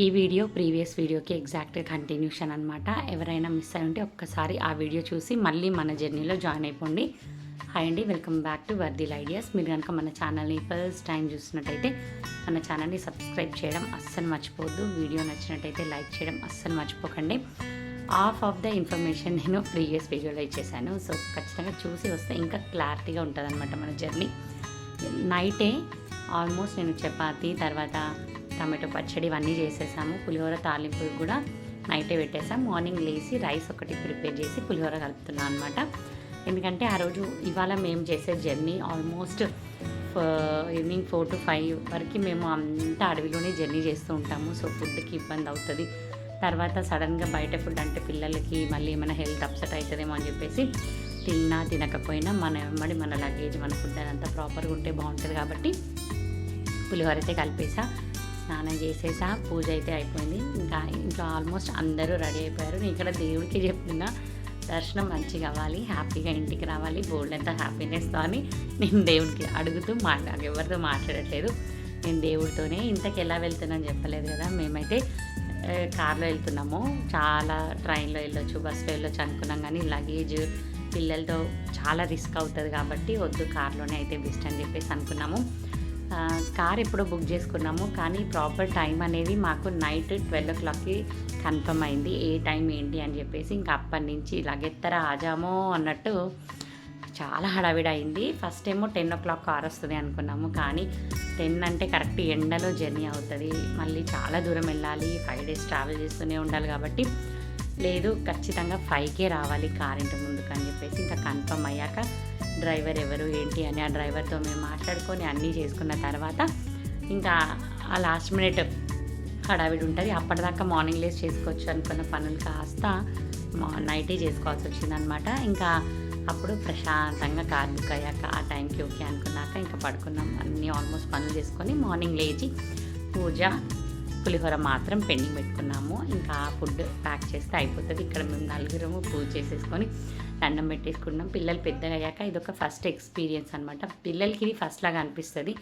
ఈ video previous వీడియోకి exact continuation అనమాట ఎవరైనా మిస్ అయి ఉంటే ఒక్కసారి ఆ వీడియో చూసి మళ్ళీ మన జర్నీలో జాయిన్ అయిపోండి. హాయ్ అండి వెల్కమ్ బ్యాక్ టు వర్దిల్ ఐడియాస్. మీరు కనుక మన ఛానల్ని ఫస్ట్ టైం చూసినట్టయితే మన ఛానల్ని సబ్స్క్రైబ్ చేయడం అస్సలు మర్చిపోవద్దు. వీడియో నచ్చినట్టయితే లైక్ చేయడం అస్సలు మర్చిపోకండి. హాఫ్ ఆఫ్ ద ఇన్ఫర్మేషన్ నేను ప్రీవియస్ వీడియోలో ఇచ్చేసాను. సో ఖచ్చితంగా చూసి వస్తే ఇంకా క్లారిటీగా ఉంటుంది అనమాట మన జర్నీ. నైటే ఆల్మోస్ట్ నేను చపాతి తర్వాత టమాటో పచ్చడి ఇవన్నీ చేసేసాము. పులిహోర తాలింపు కూడా నైటే పెట్టేసాం. మార్నింగ్ లేచి రైస్ ఒకటి ప్రిపేర్ చేసి పులిహోర కలుపుతున్నాను అనమాట ఎందుకంటే ఆ రోజు ఇవాళ మేము చేసే journey almost evening four to five వరకు మేము అంతా అడవిలోనే జర్నీ చేస్తూ ఉంటాము. సో ఫుడ్కి ఇబ్బంది అవుతుంది. తర్వాత సడన్గా బయట ఫుడ్ అంటే పిల్లలకి మళ్ళీ ఏమైనా హెల్త్ అప్సెట్ అవుతుందేమో అని చెప్పేసి తిన్నా తినకపోయినా మన వెంబడి మన లగేజ్ మన ఫుడ్ అదంతా ప్రాపర్గా ఉంటే బాగుంటుంది కాబట్టి పులిహోర అయితే కలిపేసా. స్నానం చేసేసా పూజ అయితే అయిపోయింది. ఇంకా ఇంట్లో ఆల్మోస్ట్ అందరూ రెడీ అయిపోయారు. నేను ఇక్కడ దేవుడికి చెప్తున్నా దర్శనం మంచిగా అవ్వాలి హ్యాపీగా ఇంటికి రావాలి బోల్డ్ అంతా హ్యాపీనెస్తో అని నేను దేవుడికి అడుగుతూ మాట్లా ఎవరితో మాట్లాడట్లేదు. నేను దేవుడితోనే ఇంతకు ఎలా వెళ్తున్నాను చెప్పలేదు కదా. మేమైతే కార్లో వెళ్తున్నాము. చాలా ట్రైన్లో వెళ్ళొచ్చు బస్సులో వెళ్ళొచ్చు అనుకున్నాం కానీ లగేజ్ పిల్లలతో చాలా రిస్క్ అవుతుంది కాబట్టి వద్దు కార్లోనే అయితే బెస్ట్ అని చెప్పేసి అనుకున్నాము. కార్ ఎప్పుడో బుక్ చేసుకున్నాము కానీ ప్రాపర్ టైం అనేది మాకు నైట్ ట్వెల్వ్ ఓ క్లాక్కి కన్ఫర్మ్ అయింది. ఏ టైం ఏంటి అని చెప్పేసి ఇంకా అప్పటి నుంచి లగెత్తర ఆజామో అన్నట్టు చాలా హడావిడి అయింది. ఫస్ట్ ఏమో టెన్ ఓ క్లాక్ కార్ వస్తుంది అనుకున్నాము కానీ టెన్ అంటే కరెక్ట్ ఎండలో జర్నీ అవుతుంది. మళ్ళీ చాలా దూరం వెళ్ళాలి ఫైవ్ డేస్ ట్రావెల్ చేస్తూనే ఉండాలి కాబట్టి లేదు ఖచ్చితంగా ఫైవ్కే రావాలి కార్ ఇంటి ముందుకు అని చెప్పేసి ఇంకా కన్ఫర్మ్ అయ్యాక డ్రైవర్ ఎవరు ఏంటి అని ఆ డ్రైవర్తో మేము మాట్లాడుకొని అన్నీ చేసుకున్న తర్వాత ఇంకా ఆ లాస్ట్ మినిట్ హడావిడి ఉంటుంది. అప్పటిదాకా మార్నింగ్ లేసి చేసుకోవచ్చు అనుకున్న పనులు కాస్త మా- నైటే చేసుకోవాల్సి వచ్చిందనమాట ఇంకా అప్పుడు ప్రశాంతంగా కార్ బుక్ అయ్యాక ఆ టైంకి ఓకే అనుకున్నాక ఇంకా పడుకున్నాం. అన్నీ ఆల్మోస్ట్ పనులు చేసుకొని మార్నింగ్ లేచి పూజ పులిహోర మాత్రం పెండింగ్ పెట్టుకున్నాము. ఇంకా ఫుడ్ ప్యాక్ చేస్తే అయిపోతుంది. ఇక్కడ మేము నలుగురము పూజ చేసేసుకొని దండం పెట్టేసుకున్నాం పిల్లలు పెద్దగా అయ్యాక ఇది ఒక ఫస్ట్ ఎక్స్పీరియన్స్ అనమాట పిల్లలకి ఇది ఫస్ట్ లాగా అనిపిస్తుంది.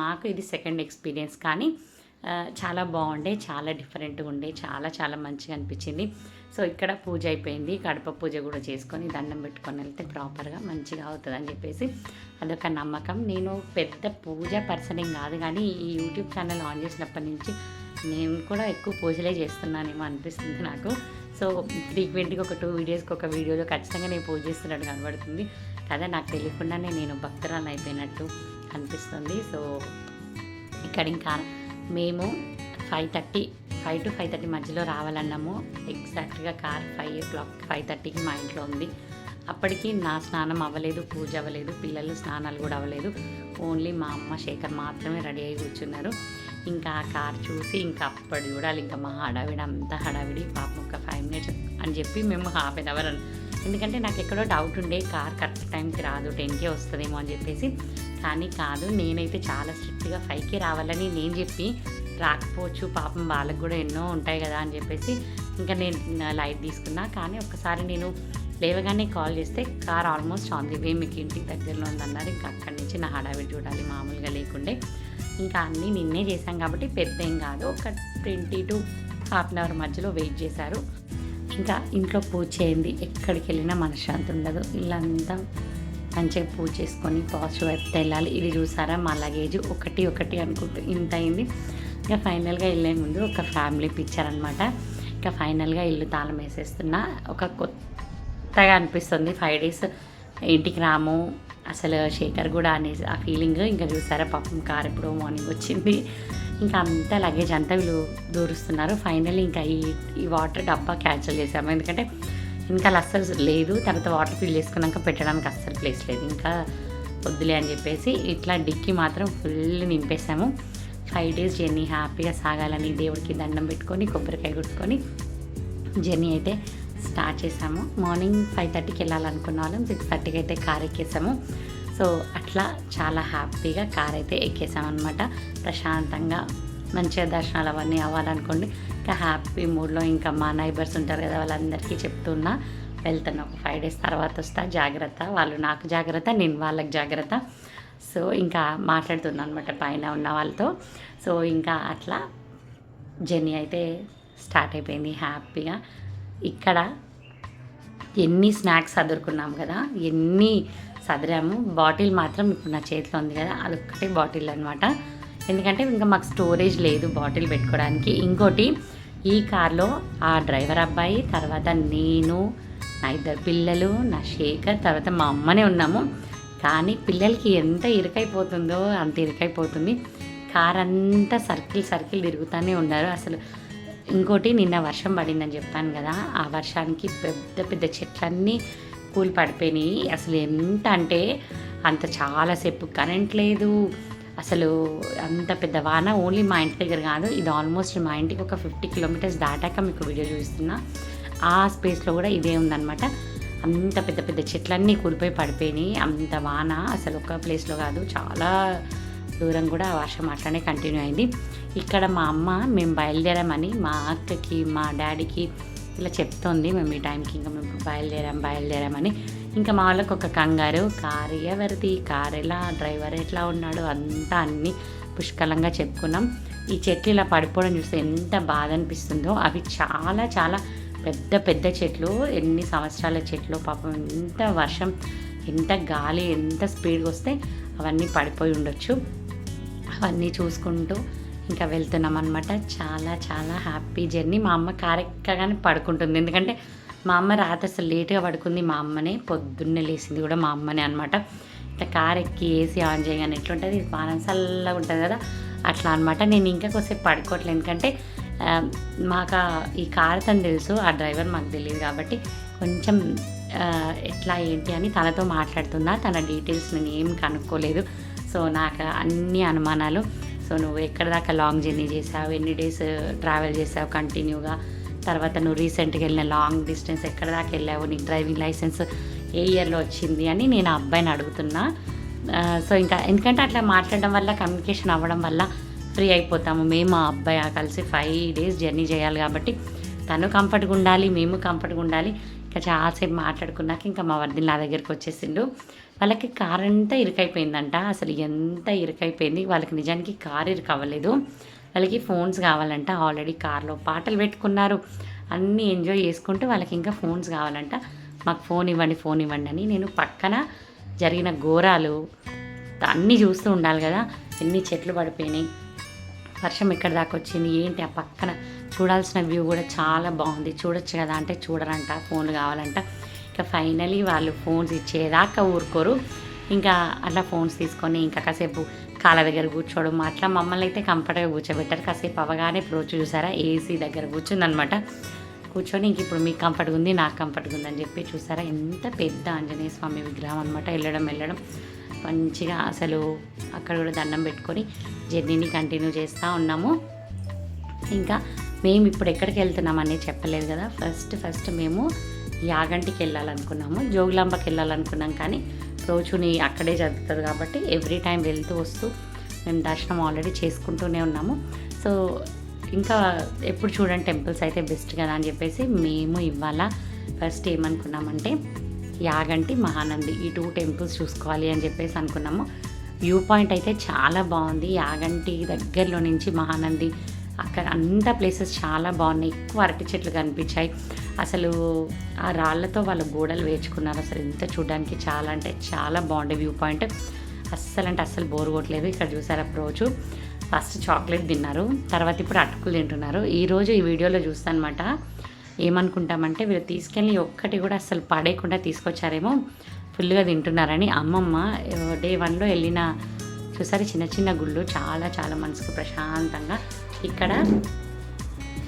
మాకు ఇది సెకండ్ ఎక్స్పీరియన్స్ కానీ చాలా బాగుండే చాలా డిఫరెంట్గా ఉండే చాలా చాలా మంచిగా అనిపించింది. సో ఇక్కడ పూజ అయిపోయింది. కడప పూజ కూడా చేసుకొని దండం పెట్టుకొని వెళ్తే ప్రాపర్గా మంచిగా అవుతుంది అని చెప్పేసి అదొక నమ్మకం. నేను పెద్ద పూజ పర్సన్ ఏం కాదు కానీ ఈ యూట్యూబ్ ఛానల్ ఆన్ చేసినప్పటి నుంచి నేను కూడా ఎక్కువ పూజలే చేస్తున్నానేమో అనిపిస్తుంది నాకు. సో ఫ్రీక్వెంట్గా ఒక టూ వీడియోస్కి ఒక వీడియోలో ఖచ్చితంగా నేను పూజ చేస్తున్నట్టు కనబడుతుంది. కదా నాకు తెలియకుండానే నేను భక్తురాలు అయిపోయినట్టు అనిపిస్తుంది. సో ఇక్కడ ఇంకా మేము five thirty five to five thirty మధ్యలో రావాలన్నాము. ఎగ్జాక్ట్గా car five o'clock five థర్టీకి మా ఇంట్లో ఉంది. అప్పటికి నా స్నానం అవ్వలేదు పూజ అవ్వలేదు పిల్లలు స్నానాలు కూడా అవ్వలేదు. ఓన్లీ మా అమ్మ శేఖర్ మాత్రమే రెడీ అయి కూర్చున్నారు. ఇంకా ఆ కార్ చూసి ఇంకా అప్పటి చూడాలి ఇంకా మా హడావిడి అంతా హడావిడి పాపం ఒక ఫైవ్ మినిట్స్ అని చెప్పి మేము హాఫ్ అన్ అవర్ అని ఎందుకంటే నాకు ఎక్కడో డౌట్ ఉండే కార్ కరెక్ట్ టైంకి రాదు టెన్కే వస్తుందేమో అని చెప్పేసి. కానీ కాదు నేనైతే చాలా స్ట్రిక్ట్గా ఫైవ్కి రావాలని నేను చెప్పి రాకపోవచ్చు పాపం వాళ్ళకు కూడా ఎన్నో ఉంటాయి కదా అని చెప్పేసి ఇంకా నేను లైట్ తీసుకున్నా. కానీ ఒక్కసారి నేను లేవగానే కాల్ చేస్తే car almost on the way మీకు ఇంటికి దగ్గరలో ఉందన్నారు. ఇంకా అక్కడి నుంచి నా హడావిడి చూడాలి మామూలుగా లేకుండే. ఇంకా అన్నీ నిన్నే చేశాం కాబట్టి పెద్ద ఏం కాదు. ఒక twenty to half an hour మధ్యలో వెయిట్ చేశారు. ఇంకా ఇంట్లో పూజ చేయండి. ఎక్కడికి వెళ్ళినా మనశ్శాంతి ఉండదు. ఇల్లంతా మంచిగా పూజ చేసుకొని పాజిటివ్ వైపు వెళ్ళాలి. ఇది చూసారా? మా లగేజ్ ఒకటి ఒకటి అనుకుంటూ ఇంత అయింది. ఇంకా ఫైనల్గా వెళ్ళే ముందు ఒక ఫ్యామిలీ పిక్చర్ అనమాట ఇంకా ఫైనల్గా ఇల్లు తాళం వేసేస్తున్నా. ఒక కొత్తగా అనిపిస్తుంది. ఫైవ్ డేస్ ఇంటికి రాము. అసలు శేఖర్ కూడా అనేసి ఆ ఫీలింగ్ ఇంకా చూసారా? పాపం కార్ ఎప్పుడో మార్నింగ్ వచ్చింది. ఇంకా అంతా లగేజ్ అంతా వీళ్ళు దూరుస్తున్నారు. ఫైనల్లీ ఇంకా ఈ ఈ వాటర్ డబ్బా క్యాన్సిల్ చేసాము. ఎందుకంటే ఇంకా అస్సలు లేదు. తర్వాత వాటర్ ఫిల్ చేసుకున్నాక పెట్టడానికి అస్సలు ప్లేస్ లేదు. ఇంకా వద్దులే అని చెప్పేసి ఇట్లా డిక్కీ మాత్రం ఫుల్ నింపేసాము ఫైవ్ డేస్ జర్నీ హ్యాపీగా సాగాలని దేవుడికి దండం పెట్టుకొని కొబ్బరికాయ కొట్టుకొని జర్నీ అయితే స్టార్ట్ చేసాము. మార్నింగ్ ఫైవ్ థర్టీకి వెళ్ళాలనుకున్న వాళ్ళం. సిక్స్ థర్టీకి అయితే కార్ ఎక్కేసాము. సో అట్లా చాలా హ్యాపీగా కార్ అయితే ఎక్కేసామన్నమాట అనమాట ప్రశాంతంగా మంచిగా దర్శనాలు అవన్నీ అవ్వాలనుకోండి ఇంకా హ్యాపీ మూడ్లో ఇంకా మా నైబర్స్ ఉంటారు కదా వాళ్ళందరికీ చెప్తున్నా వెళ్తాను. ఒక ఫైవ్ డేస్ తర్వాత వస్తా జాగ్రత్త. వాళ్ళు నాకు జాగ్రత్త నేను వాళ్ళకి జాగ్రత్త. సో ఇంకా మాట్లాడుతున్నాను అనమాట పైన ఉన్న వాళ్ళతో. సో ఇంకా అట్లా జర్నీ అయితే స్టార్ట్ అయిపోయింది హ్యాపీగా. ఇక్కడ ఎన్ని స్నాక్స్ చదువుకున్నాం కదా ఎన్ని సదిరాము. బాటిల్ మాత్రం ఇప్పుడు నా చేతిలో ఉంది కదా అదొక్కటి బాటిల్ అనమాట ఎందుకంటే ఇంకా మాకు స్టోరేజ్ లేదు బాటిల్ పెట్టుకోవడానికి. ఇంకోటి ఈ కార్లో ఆ డ్రైవర్ అబ్బాయి తర్వాత నేను నా ఇద్దరు పిల్లలు నా శేఖర్ తర్వాత మా అమ్మనే ఉన్నాము. కానీ పిల్లలకి ఎంత ఇరుకైపోతుందో అంత ఇరుకైపోతుంది. కార్ అంతా సర్కిల్ సర్కిల్ తిరుగుతూనే ఉన్నారు. అసలు ఇంకోటి నిన్న వర్షం పడిందని చెప్పాను కదా ఆ వర్షానికి పెద్ద పెద్ద చెట్లన్నీ కూలి పడిపోయినాయి. అసలు ఎంత అంటే అంత చాలాసేపు కరెంట్ లేదు. అసలు అంత పెద్ద వాన ఓన్లీ మా ఇంటి దగ్గర కాదు ఇది ఆల్మోస్ట్ మా ఇంటికి ఒక ఫిఫ్టీ కిలోమీటర్స్ దాటాక మీకు వీడియో చూపిస్తున్నా. ఆ స్పేస్లో కూడా ఇదే ఉందన్నమాట. అంత పెద్ద పెద్ద చెట్లన్నీ కూలిపోయి పడిపోయినాయి. అంత వాన అసలు ఒక ప్లేస్లో కాదు చాలా దూరం కూడా ఆ వర్షం అట్లనే కంటిన్యూ అయింది. ఇక్కడ మా అమ్మ మేము బయలుదేరామని మా అక్కకి మా డాడీకి ఇలా చెప్తోంది. మేము ఈ టైంకి ఇంకా మేము బయలుదేరాం బయలుదేరామని. ఇంకా మా వాళ్ళకి ఒక కంగారు కారు ఎవరిది? కారు ఎలా? డ్రైవర్ ఎట్లా ఉన్నాడు? అంతా అన్నీ పుష్కలంగా చెప్పుకున్నాం. ఈ చెట్లు ఇలా పడిపోవడం చూస్తే ఎంత బాధ అనిపిస్తుందో. అవి చాలా చాలా పెద్ద పెద్ద చెట్లు. ఎన్ని సంవత్సరాల చెట్లు? పాపం ఎంత వర్షం ఎంత గాలి ఎంత స్పీడ్గా వస్తే అవన్నీ పడిపోయి ఉండొచ్చు. అవన్నీ చూసుకుంటూ ఇంకా వెళ్తున్నాం అనమాట చాలా చాలా హ్యాపీ జర్నీ మా అమ్మ కారు ఎక్కగానే పడుకుంటుంది. ఎందుకంటే మా అమ్మ రాత్రి అసలు లేట్గా పడుకుంది. మా అమ్మనే పొద్దున్నే లేచింది కూడా మా అమ్మనే అనమాట ఇట్లా కార్ ఎక్కి ఏసీ ఆన్ చేయగానే ఎట్లుంటుంది? పానం చల్లగా ఉంటుంది కదా? అట్లా అనమాట నేను ఇంకా కొద్దిసేపు పడుకోవట్లేదు. ఎందుకంటే మాకు ఈ కార్ తను తెలుసు ఆ డ్రైవర్ మాకు తెలియదు కాబట్టి కొంచెం ఎట్లా ఏంటి అని తనతో మాట్లాడుతున్నా. తన డీటెయిల్స్ నేను ఏం కనుక్కోలేదు. సో నాకు అన్ని అనుమానాలు. సో నువ్వు ఎక్కడ దాకా లాంగ్ జర్నీ చేసావు? ఎన్ని డేస్ uh, ట్రావెల్ చేసావు కంటిన్యూగా? తర్వాత నువ్వు రీసెంట్గా వెళ్ళిన లాంగ్ డిస్టెన్స్ ఎక్కడ దాకా వెళ్ళావు? నీకు డ్రైవింగ్ లైసెన్స్ ఏ ఇయర్లో వచ్చింది అని నేను ఆ అబ్బాయిని అడుగుతున్నా. సో ఇంకా ఎందుకంటే అట్లా మాట్లాడడం వల్ల కమ్యూనికేషన్ అవ్వడం వల్ల ఫ్రీ అయిపోతాము. మేము ఆ అబ్బాయి కలిసి ఫైవ్ డేస్ జర్నీ చేయాలి కాబట్టి తను కంఫర్ట్గా ఉండాలి మేము కంఫర్ట్గా ఉండాలి. ఇంకా చాలాసేపు మాట్లాడుకున్నాక ఇంకా మా వర్ధిని నా దగ్గరికి వచ్చేసిండు. వాళ్ళకి కార్ అంతా ఇరుకైపోయిందంట? అసలు ఎంత ఇరుకైపోయింది? వాళ్ళకి నిజానికి కార్ ఇరుకవ్వలేదు. వాళ్ళకి ఫోన్స్ కావాలంట. ఆల్రెడీ కార్లో పాటలు పెట్టుకున్నారు. అన్నీ ఎంజాయ్ చేసుకుంటూ వాళ్ళకి ఇంకా ఫోన్స్ కావాలంట. మాకు ఫోన్ ఇవ్వండి ఫోన్ ఇవ్వండి అని నేను పక్కన జరిగిన ఘోరాలు అన్నీ చూస్తూ ఉండాలి కదా. ఎన్ని చెట్లు పడిపోయినాయి. వర్షం ఎక్కడి దాకా వచ్చింది? ఏంటి ఆ పక్కన? చూడాల్సిన వ్యూ కూడా చాలా బాగుంది. చూడొచ్చు కదా అంటే చూడరంట. ఫోన్లు కావాలంట. ఇంకా ఫైనలీ వాళ్ళు ఫోన్స్ ఇచ్చేదాకా ఊరుకోరు. ఇంకా అట్లా ఫోన్స్ తీసుకొని ఇంకా కాసేపు కాళ్ళ దగ్గర కూర్చోవడం అట్లా మమ్మల్ని అయితే కంఫర్ట్గా కూర్చోబెట్టారు. కాసేపు అవగానే ప్రోచ్ చూసారా? ఏసీ దగ్గర కూర్చుందనమాట కూర్చొని ఇంక ఇప్పుడు మీకు కంఫర్ట్గా ఉంది నాకు కంఫర్ట్గా ఉంది అని చెప్పి చూసారా? ఎంత పెద్ద ఆంజనేయ స్వామి విగ్రహం అనమాట వెళ్ళడం వెళ్ళడం. మంచిగా అసలు అక్కడ కూడా దండం పెట్టుకొని జర్నీని కంటిన్యూ చేస్తూ ఉన్నాము. ఇంకా మేము ఇప్పుడు ఎక్కడికి వెళ్తున్నాం అనేది చెప్పలేదు కదా. ఫస్ట్ ఫస్ట్ మేము యాగంటికి వెళ్ళాలనుకున్నాము జోగులాంబకి వెళ్ళాలనుకున్నాం కానీ రోజుని అక్కడే జరుగుతుంది కాబట్టి ఎవ్రీ టైం వెళ్తూ వస్తూ మేము దర్శనం ఆల్రెడీ చేసుకుంటూనే ఉన్నాము. సో ఇంకా ఎప్పుడు చూడండి టెంపుల్స్ అయితే బెస్ట్ కదా అని చెప్పేసి మేము ఇవాళ ఫస్ట్ ఏమనుకున్నామంటే యాగంటి మహానంది ఈ టూ టెంపుల్స్ చూసుకోవాలి అని చెప్పేసి అనుకున్నాము. వ్యూ పాయింట్ అయితే చాలా బాగుంది. యాగంటి దగ్గరలో నుంచి మహానంది అక్కడ అంతా ప్లేసెస్ చాలా బాగున్నాయి. ఎక్కువ అరటి చెట్లు కనిపించాయి. అసలు ఆ రాళ్ళతో వాళ్ళ గోడలు వేర్చుకున్నారు అసలు ఇంత చూడడానికి చాలా అంటే చాలా బాగుండే వ్యూ పాయింట్ అస్సలు అంటే అస్సలు బోర్ కొట్టలేదు. ఇక్కడ చూసారు రోజు? ఫస్ట్ చాక్లెట్ తిన్నారు. తర్వాత ఇప్పుడు అటుకులు తింటున్నారు. ఈరోజు ఈ వీడియోలో చూస్తానమాట. ఏమనుకుంటామంటే వీళ్ళు తీసుకెళ్ళి ఒక్కటి కూడా అసలు పడేయకుండా తీసుకొచ్చారేమో. ఫుల్గా తింటున్నారని అమ్మమ్మ డే వన్లో వెళ్ళిన చూసారు చిన్న చిన్న గుళ్ళు? చాలా చాలా మనసుకు ప్రశాంతంగా ఇక్కడ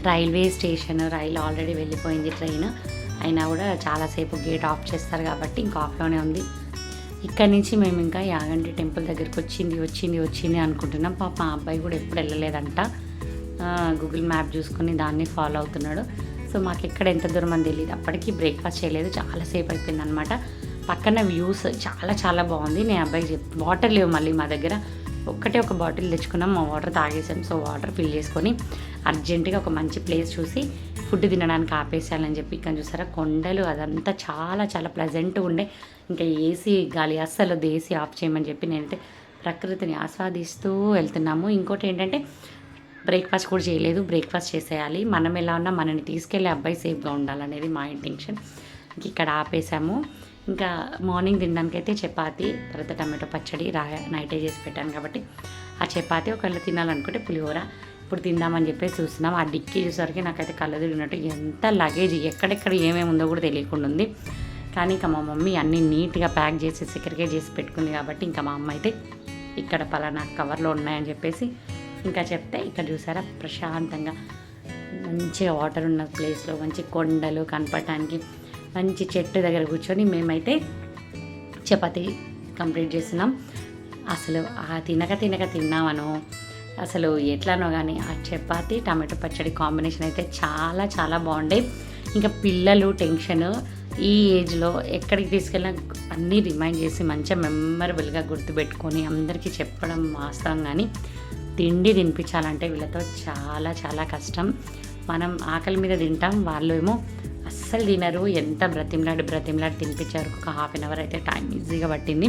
రైల్వే స్టేషన్ రైలు ఆల్రెడీ వెళ్ళిపోయింది ట్రైన్. అయినా కూడా చాలాసేపు గేట్ ఆఫ్ చేస్తారు కాబట్టి ఇంకా ఆఫ్లోనే ఉంది. ఇక్కడ నుంచి మేము ఇంకా యాగంటి టెంపుల్ దగ్గరికి వచ్చింది వచ్చింది వచ్చింది అనుకుంటున్నాం. పాప మా అబ్బాయి కూడా ఎప్పుడు వెళ్ళలేదంట. గూగుల్ మ్యాప్ చూసుకుని దాన్ని ఫాలో అవుతున్నాడు. సో మాకు ఎక్కడ ఎంత దూరం అని తెలియదు అప్పటికి బ్రేక్ఫాస్ట్ చేయలేదు. చాలాసేపు అయిపోయింది అనమాట పక్కన వ్యూస్ చాలా చాలా బాగుంది. నేను అబ్బాయి చెప్ వాటర్ లేవు మళ్ళీ మా దగ్గర. ఒక్కటే ఒక బాటిల్ తెచ్చుకున్నాం. మా వాటర్ తాగేసాం. సో వాటర్ ఫిల్ చేసుకొని అర్జెంటుగా ఒక మంచి ప్లేస్ చూసి ఫుడ్ తినడానికి ఆపేసాలని చెప్పి. ఇక్కడ చూసారా కొండలు అదంతా చాలా చాలా ప్లెజెంట్గా ఉండే. ఇంకా ఏసీ గాలి అస్సలు ఏసీ ఆఫ్ చేయమని చెప్పి నేనైతే ప్రకృతిని ఆస్వాదిస్తూ వెళ్తున్నాము. ఇంకోటి ఏంటంటే బ్రేక్ఫాస్ట్ కూడా చేయలేదు. బ్రేక్ఫాస్ట్ చేసేయాలి. మనం ఎలా ఉన్నా మనని తీసుకెళ్ళే అబ్బాయి సేఫ్గా ఉండాలనేది మా ఇంటెన్షన్ ఇంక ఇక్కడ ఆపేసాము. ఇంకా మార్నింగ్ తినడానికి అయితే చపాతి తర్వాత టమాటో పచ్చడి రా నైటే చేసి పెట్టాను కాబట్టి ఆ చపాతి ఒకవేళ తినాలనుకుంటే పులిహోర. ఇప్పుడు తిందామని చెప్పేసి చూస్తున్నాం. ఆ డిక్కీ చూసరికి నాకైతే కళ్ళ తిరిగినట్టు ఎంత లగేజ్ ఎక్కడెక్కడ ఏమేమి ఉందో కూడా తెలియకుండా ఉంది. కానీ ఇంకా మా మమ్మీ అన్నీ నీట్గా ప్యాక్ చేసి సెక్యూరికే చేసి పెట్టుకుంది కాబట్టి ఇంకా మా అమ్మ అయితే ఇక్కడ పలానా కవర్లో ఉన్నాయని చెప్పేసి ఇంకా చెప్తే ఇక్కడ చూసారా ప్రశాంతంగా మంచిగా వాటర్ ఉన్న ప్లేస్లో మంచి కొండలు కనపడటానికి మంచి చెట్టు దగ్గర కూర్చొని మేమైతే చపాతి కంప్లీట్ చేస్తున్నాం. అసలు ఆ తినక తినక తిన్నామను అసలు ఎట్లానో కానీ ఆ చపాతీ టమాటో పచ్చడి కాంబినేషన్ అయితే చాలా చాలా బాగుండే. ఇంకా పిల్లలు టెన్షన్ ఈ ఏజ్లో ఎక్కడికి తీసుకెళ్ళినా అన్నీ రిమైండ్ చేసి మంచిగా మెమరబుల్గా గుర్తుపెట్టుకొని అందరికీ చెప్పడం వాస్తవం కానీ తిండి తినిపించాలంటే వీళ్ళతో చాలా చాలా కష్టం. మనం ఆకలి మీద తింటాం వాళ్ళు ఏమో అస్సలు తినరు. ఎంత బ్రతిమలాడి బ్రతిమలాడి తినిపించారు. ఒక హాఫ్ అన్ అవర్ అయితే టైం ఈజీగా పట్టింది.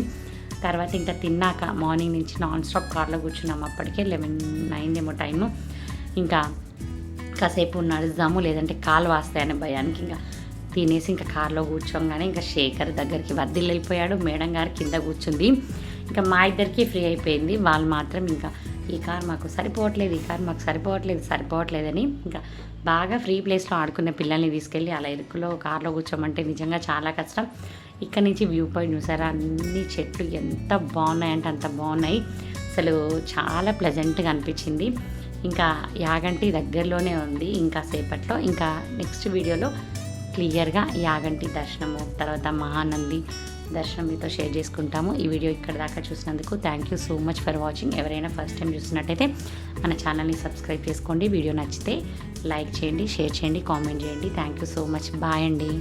తర్వాత ఇంకా తిన్నాక మార్నింగ్ నుంచి నాన్ స్టాప్ కార్లో కూర్చున్నాం. అప్పటికే లెవెన్ అయిందేమో టైము ఇంకా కాసేపు నడుద్దాము లేదంటే కాలు వాస్తాయనే భయానికి ఇంకా తినేసి ఇంకా కార్లో కూర్చోగానే ఇంకా శేఖర్ దగ్గరికి వర్దిల్లు వెళ్ళిపోయాడు. మేడం గారు కింద కూర్చుంది. ఇంకా మా ఇద్దరికి ఫ్రీ అయిపోయింది. వాళ్ళు మాత్రం ఇంకా ఈ కార్ మాకు సరిపోవట్లేదు ఈ కార్ మాకు సరిపోవట్లేదు సరిపోవట్లేదని ఇంకా బాగా ఫ్రీ ప్లేస్లో ఆడుకునే పిల్లల్ని తీసుకెళ్ళి అలా ఇరుకులో కార్లో కూర్చోమంటే నిజంగా చాలా కష్టం. ఇక్కడ నుంచి వ్యూ పాయింట్ చూసారా? అన్ని చెట్లు ఎంత బాగున్నాయంటే అంత బాగున్నాయి. అసలు చాలా ప్లెజెంట్గా అనిపించింది. ఇంకా యాగంటి దగ్గరలోనే ఉంది ఇంకా సేపట్లో. ఇంకా నెక్స్ట్ వీడియోలో క్లియర్గా యాగంటి దర్శనము తర్వాత మహానంది దర్శనం మీతో షేర్ చేసుకుంటాము. ఈ వీడియో ఇక్కడ దాకా చూసినందుకు thank you so much for watching ఎవరైనా ఫస్ట్ టైం చూసినట్టయితే మన ఛానల్ని సబ్స్క్రైబ్ చేసుకోండి. వీడియో నచ్చితే లైక్ చేయండి షేర్ చేయండి కామెంట్ చేయండి. Thank you so much bye అండి.